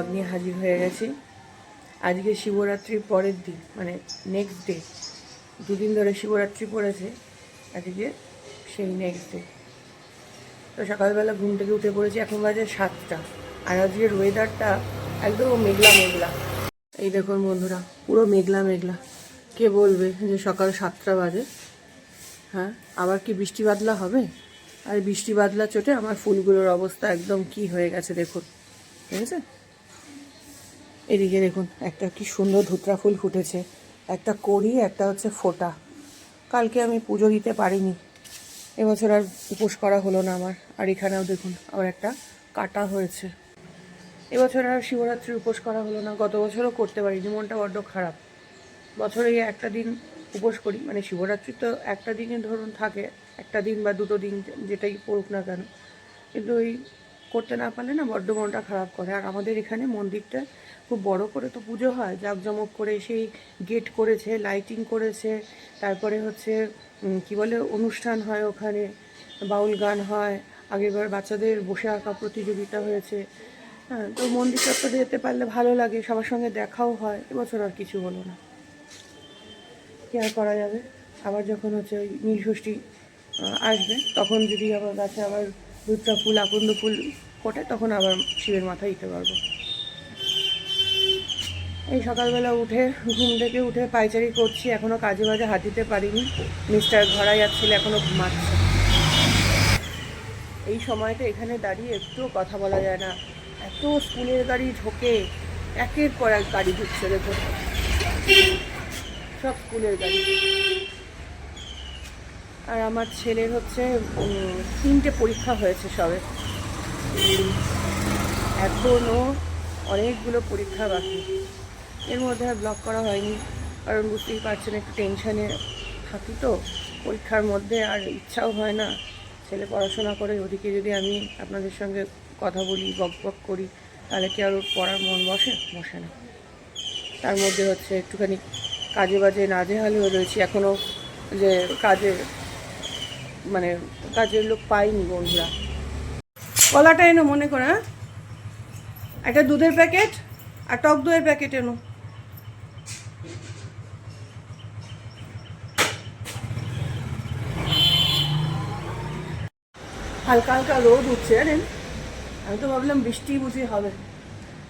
Blog নিয়ে হাজির হয়ে গেছি। আজকে শিবরাত্রির পরের দিন মানে নেক্সট ডে দুদিন ধরে শিবরাত্রি পড়েছে আজকে সেই নেক্সট ডে তো সকালবেলা ঘুম থেকে উঠে পড়েছি, এখন বাজে সাতটা। আর আজকের ওয়েদারটা একদম মেঘলা মেঘলা। এই দেখুন বন্ধুরা, পুরো মেঘলা মেঘলা। কে বলবে যে সকাল সাতটা বাজে? হ্যাঁ আবার কি বৃষ্টি বাদলা হবে? আর বৃষ্টি বাদলা চোটে আমার ফুলগুলোর অবস্থা একদম কি হয়ে গেছে দেখুন। ঠিক আছে? এদিকে দেখুন, একটা কি সুন্দর ধুতরা ফুল ফুটেছে। একটা কড়ি, একটা হচ্ছে ফোটা। কালকে আমি পুজো দিতে পারিনি। এবছর আর উপোস করা হলো না আমার। আর এখানেও দেখুন, আবার একটা কাটা হয়েছে। এবছর আর শিবরাত্রির উপোস করা হলো না। গত বছরও করতে পারিনি, মনটা বড্ড খারাপ। বছরে একটা দিন উপোস করি মানে শিবরাত্রি তো একটা দিনে ধরুন থাকে, একটা দিন বা দুটো দিন যেটাই পড়ুক না কেন। কিন্তু ওই করতে না পারলে না বড্ড মনটা খারাপ করে। আর আমাদের এখানে মন্দিরটা খুব বড় করে তো পুজো হয়, জাঁকজমক করে সেই গেট করেছে লাইটিং করেছে, তারপরে হচ্ছে কি বলে, অনুষ্ঠান হয় ওখানে, বাউল গান হয়, আগেরবার বাচ্চাদের বসে আঁকা প্রতিযোগিতা হয়েছে। হ্যাঁ তো মন্দির চত্বরে যেতে পারলে ভালো লাগে, সবার সঙ্গে দেখাও হয়, এবছর আর কিছু হলো না। কি আর করা যাবে? আবার যখন হচ্ছে ওই নীলষষ্ঠী আসবে, তখন যদি আবার গাছে আবার দুধটা ফুল, আকন্দ ফুল ফোটে, তখন আবার শিবের মাথায় দিতে পারব। এই সকালবেলা উঠে, ঘুম থেকে উঠে পাইচারি করছি এখনও কাজে বাজে হাত দিতে পারিনি। মিস্টার ঘরা যাচ্ছিল এখনও ঘুমাচ্ছে। এই সময়টা এখানে দাঁড়িয়ে একটুও কথা বলা যায় না। এত স্কুলের গাড়ি ঢোকে, একের পর এক গাড়ি ঢুকছে দেখো সব স্কুলের গাড়ি। আর আমার ছেলের হচ্ছে তিনটে পরীক্ষা হয়েছে সবে। এখনও অনেকগুলো পরীক্ষা বাকি। এর মধ্যে আর ব্লক করা হয়নি। কারণ বুঝতেই পারছেন, একটু টেনশানে থাকি তো। পরীক্ষার মধ্যে আর ইচ্ছাও হয় না। ছেলে পড়াশোনা করে, ওদিকে যদি আমি আপনাদের সঙ্গে কথা বলি, বক বক করি, তাহলে কি আর পড়ার মন বসে? বসে না। তার মধ্যে হচ্ছে একটুখানি কাজে বাজে নাজেহাল হয়ে রয়েছি। এখনও যে কাজে মানে কাজের লোক পাইনি বন্ধুরা। কলাটা এনো মনে করে হ্যাঁ? একটা দুধের প্যাকেট, আর টক দইয়ের প্যাকেট এনো। হালকা হালকা রোদ উঠছে, জানেন? আমি তো ভাবলাম বৃষ্টি বুঝি হবে।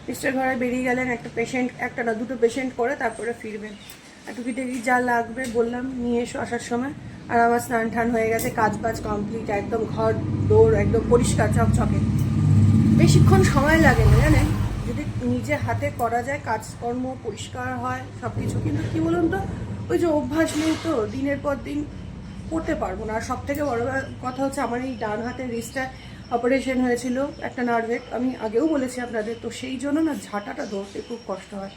মিস্টার ঘরে বেরিয়ে গেলেন একটা পেশেন্ট একটা না, দুটো পেশেন্ট করে তারপরে ফিরবেন। আর টুকিটাকি যা লাগবে বললাম, নিয়ে এসো আসার সময়। আর আমার স্নান টান হয়ে গেছে, কাজ বাজ কমপ্লিট একদম ঘর দৌড় একদম পরিষ্কার চকচকে। বেশিক্ষণ সময় লাগে না জানেন? যদি নিজে হাতে করা যায়, কাজকর্ম পরিষ্কার হয় সব কিছু কিন্তু কী বলুন তো, ওই যে অভ্যাস নেই তো, দিনের পর দিন করতে পারব না। আর সব থেকে বড় কথা হচ্ছে, আমার এই ডান হাতের রিস্টটা অপারেশন হয়েছিল, একটা নার্ভের আমি আগেও বলেছি আপনাদের, তো সেই জন্য না ঝাঁটাটা ধরতে খুব কষ্ট হয়।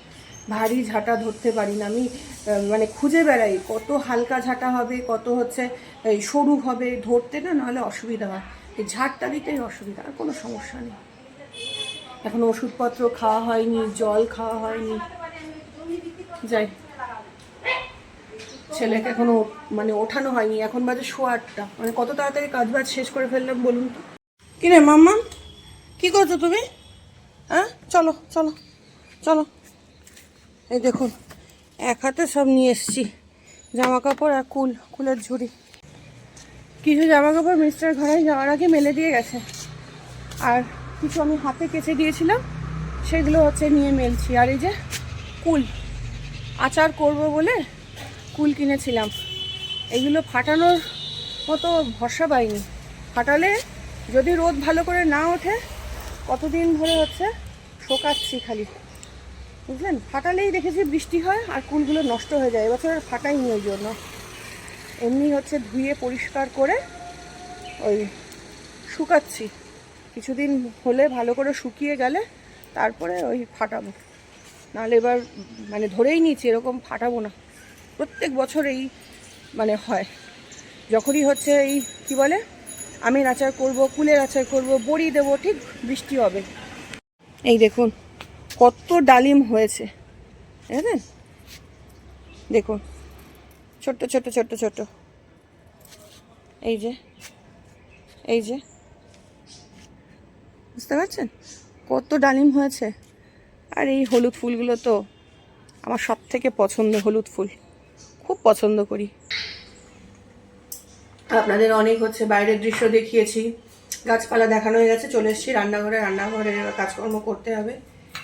ভারী ঝাঁটা ধরতে পারি না। আমি মানে খুঁজে বেড়াই কত হালকা ঝাঁটা হবে, কত হচ্ছে, এই সরু হবে, ধরতে না নাহলে অসুবিধা হয়। এই ঝাঁটটা দিতেই অসুবিধা, আর কোনো সমস্যা নেই। এখন ওষুধপত্র খাওয়া হয়নি, জল খাওয়া হয়নি। যাই, ছেলেকে এখনও মানে ওঠানো হয়নি, এখন বাজে শো আটটা। মানে কত তাড়াতাড়ি কাজ বাজ শেষ করে ফেললাম বলুন তো? কি রে মাম্মা? কি করছ তুমি? হ্যাঁ? চলো চলো চলো। এই দেখুন, এক হাতে সব নিয়ে এসছি জামা কাপড় আর কুল, কুলের ঝুড়ি। কিছু জামা কাপড় মিস্টার ঘরে যাওয়ার আগে মেলে দিয়ে গেছে। আর কিছু আমি হাতে কেচে দিয়েছিলাম, সেগুলো হচ্ছে নিয়ে মেলছি। আর এই যে কুল, আচার করব বলে কুল কিনেছিলাম। এগুলো ফাটানোর মতো ভরসা পাইনি। ফাটালে যদি রোদ ভালো করে না ওঠে, কতদিন ধরে হচ্ছে, শোকাচ্ছি খালি। বুঝলেন? ফাটালেই দেখেছি বৃষ্টি হয় আর কুলগুলো নষ্ট হয়ে যায়। এবছর ফাটাইনি ওই জন্য। এমনি হচ্ছে ধুয়ে পরিষ্কার করে ওই শুকাচ্ছি। কিছুদিন হলে ভালো করে শুকিয়ে গেলে তারপরে ওই ফাটাবো। নাহলে এবার মানে ধরেই নিয়েছি, এরকম ফাটাবো না। প্রত্যেক বছর এই মানে হয়। যখনই হচ্ছে এই কি বলে? আমের আচার করব, কুলের আচার করব, বড়ি দেবো, ঠিক বৃষ্টি হবে। এই দেখুন কত ডালিম হয়েছে। দেখেন দেখুন। ছোট্ট ছোট্ট ছোট্ট ছোট্ট। এই যে এই যে। বুঝতে পারছেন? কত ডালিম হয়েছে। আর এই হলুদ ফুলগুলো তো আমার সব থেকে পছন্দ হলুদ ফুল। খুব পছন্দ করি। আপনাদের অনেক হচ্ছে বাইরের দৃশ্য দেখিয়েছি। গাছপালা দেখানো হয়ে গেছে, চলে এসেছি রান্নাঘরে। রান্নাঘরে কাজকর্ম করতে হবে।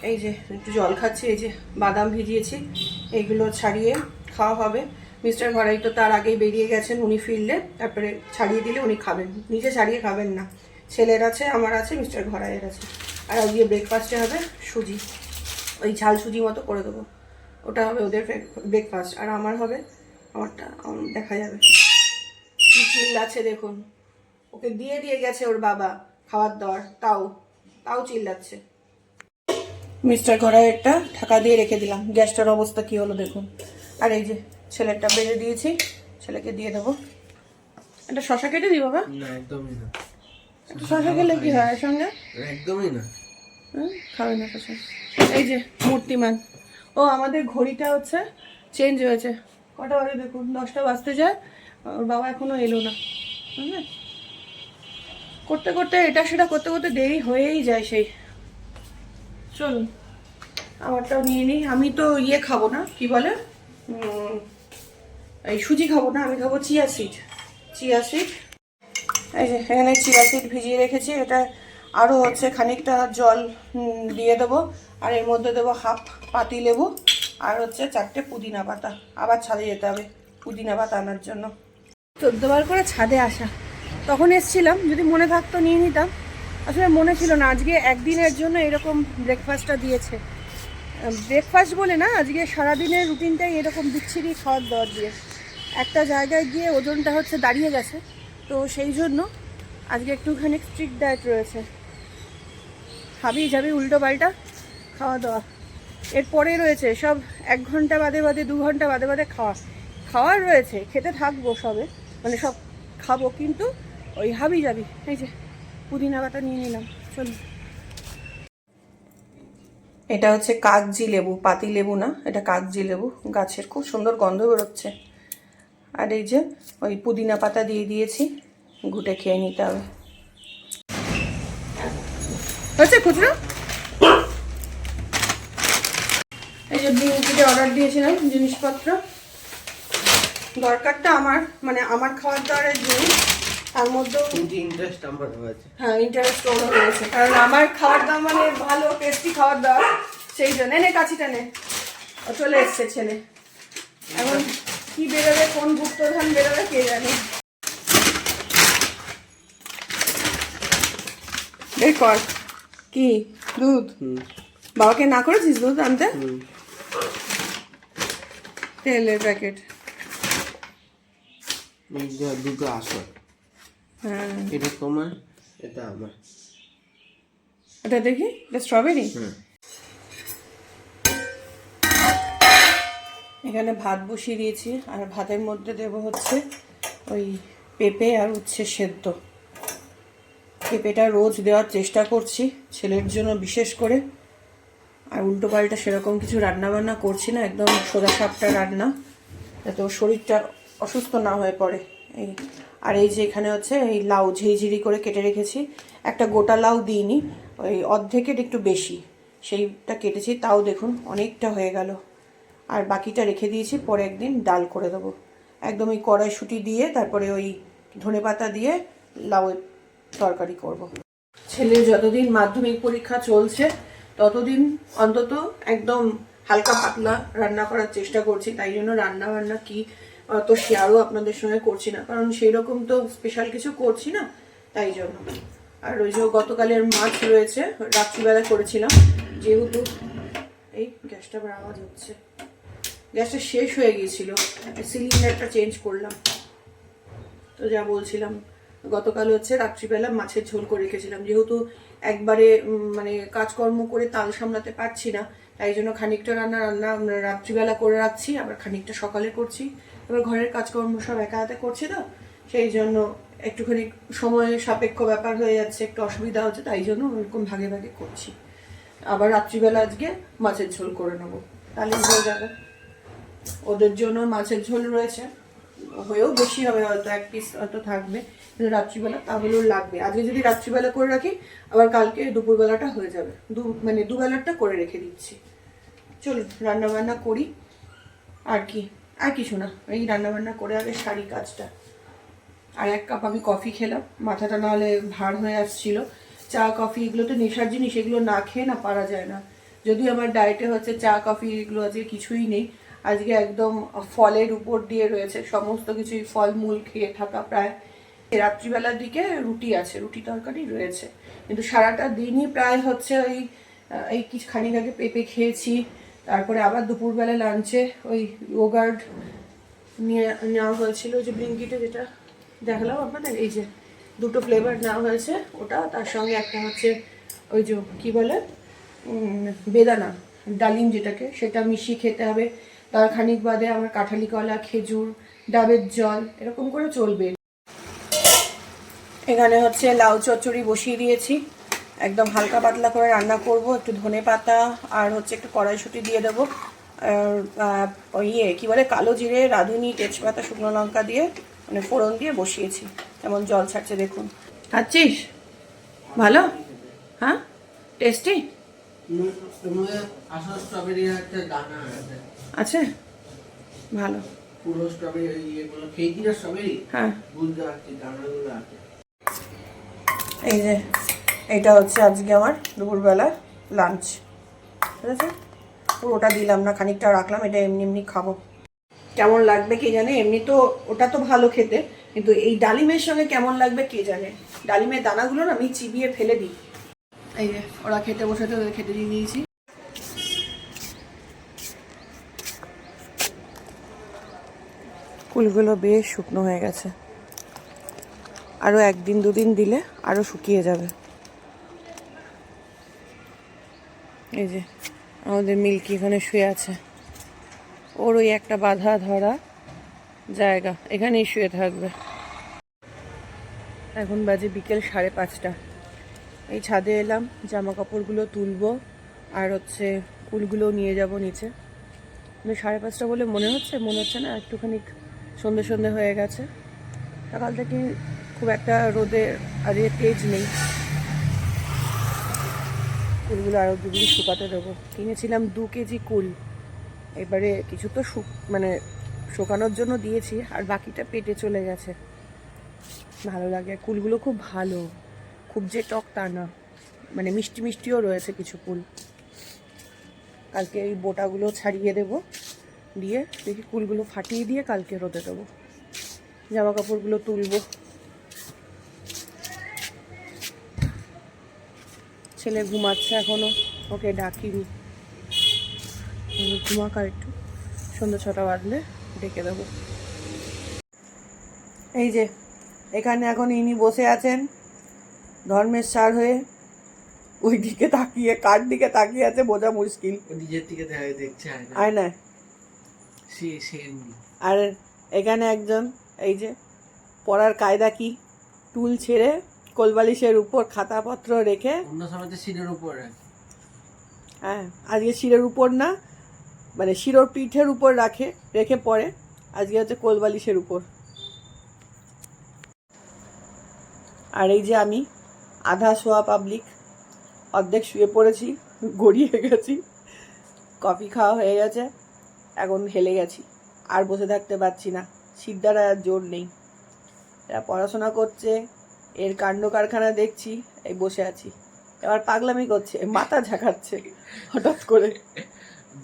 এই যে, একটু জল খাচ্ছি, এই যে বাদাম ভিজিয়েছি এইগুলো ছাড়িয়ে খাওয়া হবে। মিস্টার ঘরাই তো তার আগেই বেরিয়ে গেছেন, উনি ফিরলে, তারপরে ছাড়িয়ে দিলে উনি খাবেন। নিজে ছাড়িয়ে খাবেন না। ছেলের আছে, আমার আছে, মিস্টার ঘরাইয়ের আছে। আর আজকে ব্রেকফাস্টে হবে সুজি। ওই ঝাল সুজি মতো করে দেবো। ওটা হবে ওদের ব্রেকফাস্ট আর আমার হবে, আমারটা, আমার দেখা যাবে। কি চিল্লাচ্ছে দেখুন। ওকে দিয়ে দিয়ে গেছে ওর বাবা, খাওয়ার দাওয়ার তাও তাও চিল্লাচ্ছে। মিস্টার ঘরাইয়েরটা ঢাকা দিয়ে রেখে দিলাম। গ্যাসটার অবস্থা কি হলো দেখুন। আর এই যে ছেলেরটা বেড়ে দিয়েছি ছেলেকে দিয়ে দেবো। একটা শশা কেটে দিই বাবা? না একদমই না। শশা খেলে কি হয় সঙ্গে? একদমই না। খাবে না শশা। এই যে মূর্তিমান। ও আমাদের ঘড়িটা হচ্ছে চেঞ্জ হয়েছে। কটা বাজে দেখুন? দশটা বাজতে যায়। ওর বাবা এখনও এলো না। করতে করতে এটা সেটা করতে করতে দেরি হয়েই যায় সেই। চলুন আমারটাও নিয়ে নিই আমি তো ইয়ে খাব না কি বলে? এই সুজি খাব না আমি খাব চিয়া সিড। Chia seed. এই যে এখানে চিয়া সিড ভিজিয়ে রেখেছি। এটা আরও হচ্ছে খানিকটা জল দিয়ে দেবো। আর এর মধ্যে দেবো হাফ পাতি লেবু আর হচ্ছে চারটে পুদিনা পাতা। আবার ছাদে যেতে হবে পুদিনা পাতা আনার জন্য। চোদ্দবার করে ছাদে আসা। তখন এসছিলাম যদি মনে থাকতো নিয়ে নিতাম। আসলে মনে ছিল না, আজকে একদিনের জন্য এরকম ব্রেকফাস্টটা দিয়েছে। ব্রেকফাস্ট বলে না, আজকে সারাদিনের রুটিনটাই এরকম বিচ্ছিরি খাওয়ার দাওয়ার দিয়ে। একটা জায়গায় গিয়ে ওজনটা হচ্ছে দাঁড়িয়ে গেছে, তো সেই জন্য আজকে একটুখানি স্ট্রিক্ট ডায়েট রয়েছে। হাবি যাবি উল্টো পাল্টা, খাওয়া দাওয়া। এরপরে রয়েছে সব এক ঘণ্টা বাদে বাদে, দু ঘণ্টা বাদে বাদে খাওয়া। খাওয়ার রয়েছে, খেতে থাকব সবে মানে সব খাব, কিন্তু ওই হাবি যাবি, এই যে। পুদিনা বাটা নিয়ে নিলাম চলুন এটা হচ্ছে কাগজি লেবু পাতি লেবু না এটা কাগজি লেবু গাছের খুব সুন্দর গন্ধ বেরোচ্ছে। আর এই যে ওই পুদিনা পাতা দিয়ে দিয়েছি ঘুটে খেয়ে নিতে হবে। হচ্ছে খুচরো? এই যে ব্লিঙ্কিটে অর্ডার দিয়েছিলাম জিনিসপত্র। দরকারটা আমার মানে আমার খাওয়ার দাওয়ারের জিনিস। তার মধ্যেও ইন্টারেস্ট আমার আছে হ্যাঁ ইন্টারেস্ট ওরও রয়েছে। কারণ আমার খাওয়ার দাওয়া মানে ভালো টেস্টি খাওয়ার দাওয়া সেই জন্য নে কাছিটা নে। ও চলে এসছে ছেলে। এখন কি বেরোবে কোন গুপ্তধান বেরোবে কে জানে। বের কর। কি? দুধ? বাবাকে না করেছিস দুধ আনতে? তেলের প্যাকেট। দুটো আসো হ্যাঁ। এটা তোমার এটা আমার। এটা দেখি এটা স্ট্রবেরি হুম এখানে ভাত বসিয়ে দিয়েছি আর ভাতের মধ্যে দেব হচ্ছে ওই পেঁপে আর উচ্ছে সেদ্ধ। পেঁপেটা রোজ দেওয়ার চেষ্টা করছি ছেলের জন্য বিশেষ করে। আর উল্টো পাল্টা সেরকম কিছু রান্না বান্না করছি না একদম সোজা সাপটা রান্না যাতে ওর শরীরটা অসুস্থ না হয়ে পড়ে। এই আর এই যে এখানে হচ্ছে এই লাউ ঝিরিঝিরি করে কেটে রেখেছি। একটা গোটা লাউ দিইনি, ওই অর্ধেকের একটু বেশি। সেইটা কেটেছি, তাও দেখুন অনেকটা হয়ে গেল। আর বাকিটা রেখে দিয়েছি, পরে একদিন ডাল করে দেবো। একদম ওই কড়াইশুঁটি দিয়ে তারপরে ওই ধনে পাতা দিয়ে লাউয়ের তরকারি করব। ছেলের যতদিন মাধ্যমিক পরীক্ষা চলছে, ততদিন অন্তত একদম হালকা পাতলা রান্না করার চেষ্টা করছি। তাই জন্য রান্না বান্না কি অত শেয়ারও আপনাদের সঙ্গে করছি না, কারণ সেই রকম তো স্পেশাল কিছু করছি না, তাই জন্য। আর ওই যে গতকালের মাছ রয়েছে, রাত্রিবেলা করেছিলাম, যেহেতু এই গ্যাসটা আবার আওয়াজ হচ্ছে। গ্যাসটা শেষ হয়ে গিয়েছিল, সিলিন্ডারটা চেঞ্জ করলাম। তো যা বলছিলাম, গতকাল হচ্ছে রাত্রিবেলা মাছের ঝোল করে রেখেছিলাম, যেহেতু একবারে মানে কাজকর্ম করে তাল সামলাতে পারছি না, তাই জন্য খানিকটা রান্না রান্না রাত্রিবেলা করে রাখছি, আবার খানিকটা সকালে করছি। এবার ঘরের কাজকর্ম সব একা হাতে করছি তো, সেই জন্য একটুখানি সময় সাপেক্ষ ব্যাপার হয়ে যাচ্ছে, একটু অসুবিধা হচ্ছে, তাই জন্য ওরকম ভাগে ভাগে করছি। আবার রাত্রিবেলা আজকে মাছের ঝোল করে নেব। তাহলে হয়ে যাবে। ওদের জন্য মাছের ঝোল রয়েছে। হয়েও বেশি হবে হয়তো, এক পিস হয়তো থাকবে। কিন্তু রাত্রিবেলা তাহলেও লাগবে। আজকে যদি রাত্রিবেলা করে রাখি, আবার কালকে দুপুরবেলাটা হয়ে যাবে। দু মানে দুবেলাটা করে রেখে দিচ্ছি। চলুন রান্না বান্না করি। আর কি? আর কিছু না, এই রান্না বান্না করে আগে সারি কাজটা। আর এক কাপ আমি কফি খেলাম, মাথাটা নাহলে ভার হয়ে আসছিল। চা, কফি এগুলো তো নেশার জিনিস, এগুলো না খেয়ে না পারা যায় না। যদি আমার ডায়েটে হচ্ছে চা, কফি এগুলো আজকে কিছুই নেই। আজকে একদম ফলের উপর দিয়ে রয়েছে, সমস্ত কিছুই ফলমূল খেয়ে থাকা প্রায়। রাত্রিবেলার দিকে রুটি আছে, রুটি তরকারি রয়েছে। কিন্তু সারাটা দিনই প্রায় হচ্ছে ওই এই কিছু খানিক আগে পেঁপে খেয়েছি তারপরে আবার দুপুরবেলা লাঞ্চে ওই ইয়োগার্ড নিয়ে, নেওয়া হয়েছিল যে ব্লিঙ্কিটে যেটা দেখালাম আপনাদের, এই যে দুটো ফ্লেভার নেওয়া হয়েছে, ওটা, তার সঙ্গে একটা হচ্ছে ওই যে কী বলে বেদানা, ডালিম যেটাকে, সেটা মিশিয়ে খেতে হবে। তার খানিক বাদে আমার কাঁঠালি কলা খেজুর, ডাবের জল, এরকম করে চলবে। এখানে হচ্ছে লাউ চচ্চড়ি বসিয়ে দিয়েছি। একদম হালকা পাতলা করে রান্না করব, একটু ধনে পাতা আর হচ্ছে একটু কড়াইশুঁটি দিয়ে দেবো। ইয়ে কী বলে, কালো জিরে, রাঁধুনি, তেজপাতা, শুকনো লঙ্কা দিয়ে মানে ফোড়ন দিয়ে বসিয়েছি। যেমন জল ছাড়ছে, দেখুন। খাচ্ছিস? ভালো? হ্যাঁ? টেস্টি? আছে? ভালো। হ্যাঁ। এই যে। এটা হচ্ছে আজকে আমার দুপুরবেলা লাঞ্চ ঠিক আছে? পুরোটা দিলাম না, খানিকটা রাখলাম, এটা এমনি এমনি খাব। কেমন লাগবে কে জানে? এমনি তো ওটা তো ভালো খেতে, কিন্তু এই ডালিমের সঙ্গে কেমন লাগবে কে জানে? ডালিমের দানাগুলো না আমি চিবিয়ে ফেলে দিই। এই যে, ওরা খেতে বসেছে ওদের খেতে দিয়ে দিয়েছি ফুলগুলো বেশ শুকনো হয়ে গেছে। আরও একদিন, দুদিন দিলে আরও শুকিয়ে যাবে। এই যে, আমাদের মিল্কি এখানে শুয়ে আছে। ওর ওই একটা বাধা ধরা জায়গা, এখানেই শুয়ে থাকবে। এখন বাজে বিকেল সাড়ে পাঁচটা। এই ছাদে এলাম জামা কাপড়গুলো তুলবো, আর হচ্ছে ফুলগুলো নিয়ে যাব নিচে। সাড়ে পাঁচটা বলে মনে হচ্ছে মনে হচ্ছে না, একটুখানি সন্ধে সন্ধে হয়ে গেছে। সকাল থেকে খুব একটা রোদের আজকে তেজ নেই। কুলগুলো আরও দুদিন শুকাতে দেবো। কিনেছিলাম দু কেজি কুল। এবারে কিছু তো শুক মানে শুকানোর জন্য দিয়েছি, আর বাকিটা পেটে চলে গেছে। ভালো লাগে। কুলগুলো খুব ভালো। খুব যে টক তা না। মানে মিষ্টি মিষ্টিও রয়েছে কিছু কুল। কালকে এই বোটাগুলো ছাড়িয়ে দেবো। দিয়ে দেখি কুলগুলো ফাটিয়ে দিয়ে কালকে রোদে দেবো। জামা কাপড়গুলো তুলবো। ছেলে ঘুমাচ্ছে এখনও ওকে ডাকিনি। ঘুমাক আর একটু সন্ধ্যা ছটা বাজলে ডেকে দেবো। এই যে এখানে এখন ইনি বসে আছেন ধর্মের সার হয়ে। ওই দিকে তাকিয়ে কার দিকে তাকিয়ে আছে বোঝা মুশকিল। নিজের দিকে দেখছে আয় না সে সে আর এখানে একজন এই যে পড়ার কায়দা কি? টুল ছেড়ে কোলবালিশের উপর খাতাপত্র রেখে অন্য সময় তো সিটের উপর। রাখে। হ্যাঁ আজকে শিরের উপর না মানে শিরোর পিঠের উপর রাখে রেখে পড়ে। আজকে হচ্ছে কোলবালিশের উপর। আর এই যে আমি আধা শোয়া পাবলিক অর্ধেক শুয়ে পড়েছি গড়িয়ে গেছি কফি খাওয়া হয়ে গেছে এখন হেলে গেছি আর বসে থাকতে পারছি না সিদ্ধারা আর জোর নেই। এরা পড়াশোনা করছে এর কাণ্ড কারখানা দেখছি এই বসে আছি। এবার পাগলামি করছে মাথা ঝাঁকাচ্ছে হঠাৎ করে।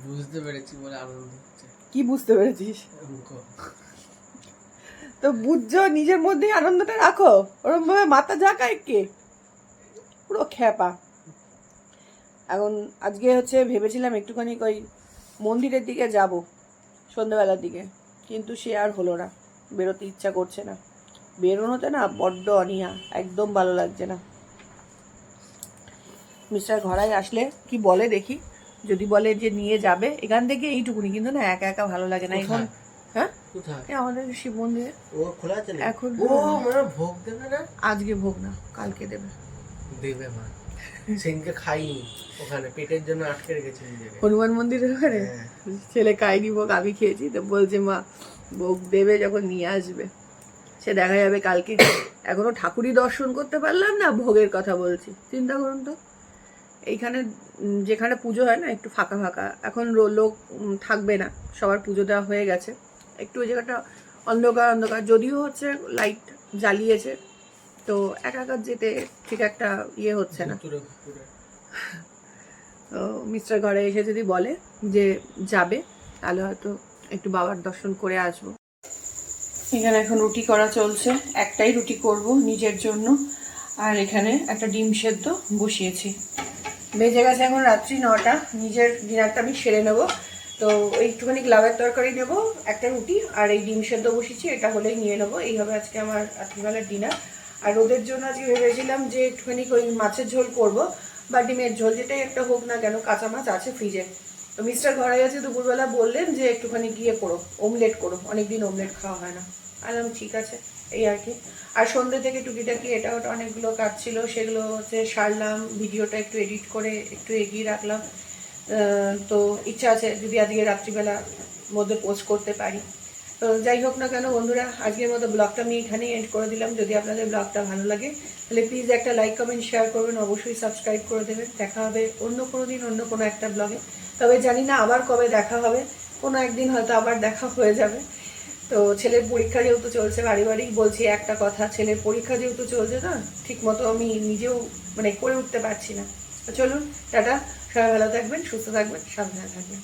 বুঝতে পেরেছি বলে আনন্দ কি বুঝতে পেরেছিস? তো বুঝছ নিজের মধ্যেই আনন্দটা রাখো। ওরকম ভাবে মাথা ঝাঁকায় কে? পুরো খ্যাপা। এখন আজকে হচ্ছে ভেবেছিলাম একটুখানি ওই মন্দিরের দিকে যাব সন্ধ্যাবেলার দিকে। কিন্তু সে আর হলো না বেরোতে ইচ্ছা করছে না। বেরোনোতে না বড্ড অনীহা একদম ভালো লাগছে না। মিস্টার ঘরাই আসলে কি বলে দেখি? যদি বলে যে নিয়ে যাবে এখান থেকে এইটুকুনি কিন্তু না একা একা ভালো লাগে না। এখন? হ্যাঁ? আমাদের শিব মন্দিরে। এখন ও মানে ভোগ দেবে না? আজকে ভোগ না কালকে দেবে। দেবে মা। সেদিনকে খাইনি ওখানে পেটের জন্য আটকে রেখেছে হনুমান মন্দিরের ওখানে? হ্যাঁ। ছেলে খায়নি ভোগ আমি খেয়েছি তো বলছে মা ভোগ দেবে যখন নিয়ে আসবে। সে দেখা যাবে কালকে এখনও ঠাকুরই দর্শন করতে পারলাম না? ভোগের কথা বলছি। চিন্তা করুন তো। এইখানে যেখানে পুজো হয় না একটু ফাঁকা ফাঁকা। এখন লোক থাকবে না। সবার পুজো দেওয়া হয়ে গেছে। একটু ওই জায়গাটা অন্ধকার অন্ধকার। যদিও হচ্ছে লাইট জ্বালিয়েছে তো একা একা যেতে ঠিক একটা ইয়ে হচ্ছে না। তো মিস্টার ঘরে এসে যদি বলে যে যাবে তাহলে হয়তো একটু বাবার দর্শন করে আসব। এখানে এখন রুটি করা চলছে। একটাই রুটি করব নিজের জন্য। আর এখানে একটা ডিম সেদ্ধ বসিয়েছি। বেজে গেছে এখন রাত্রি নটা। নিজের ডিনারটা আমি সেরে নেব। তো একটুখানি লাভের তরকারি নেব, একটা রুটি আর এই ডিম সেদ্ধ বসিয়েছি, এটা হলেই নিয়ে নেব। এইভাবে আজকে আমার রাত্রিবেলার ডিনার। আর ওদের জন্য আজকে ভেবেছিলাম যে একটুখানি ওই মাছের ঝোল করব, বা ডিমের ঝোল যেটাই একটা হোক না কেন, কাঁচা মাছ আছে ফ্রিজে। তো মিস্টার ঘরে গেছে দুপুরবেলা বললেন যে একটুখানি গিয়ে করো ওমলেট করো, অনেকদিন ওমলেট খাওয়া হয় না। আলাম ঠিক আছে। এই আর কি। আর সন্ধ্যে থেকে টুকিটাকি এটা ওটা অনেকগুলো কাজ ছিল, সেগুলো হচ্ছে সারলাম, ভিডিওটা একটু এডিট করে একটু এগিয়ে রাখলাম। তো ইচ্ছা আছে যদি আজকে রাত্রিবেলা মধ্যে পোস্ট করতে পারি। তো যাই হোক না কেন বন্ধুরা, আজকের মতো ব্লগটা আমি এখানেই এন্ড করে দিলাম। যদি আপনাদের ব্লগটা ভালো লাগে, তাহলে প্লিজ একটা লাইক কমেন্ট শেয়ার করবেন। অবশ্যই সাবস্ক্রাইব করে দেবেন। দেখা হবে অন্য কোনো দিন অন্য কোনো একটা ব্লগে। তবে জানি না আবার কবে দেখা হবে। কোনো একদিন হয়তো আবার দেখা হয়ে যাবে। তো ছেলের পরীক্ষা যেহেতু চলছে বাড়ি বাড়ি বলছি একটা কথা, ছেলের পরীক্ষা যেহেতু চলছে না, ঠিকমতো আমি নিজেও মানে করে উঠতে পারছি না। চলুন, টাটা, সবাই ভালো থাকবেন, সুস্থ থাকবেন, সাবধানে থাকবেন।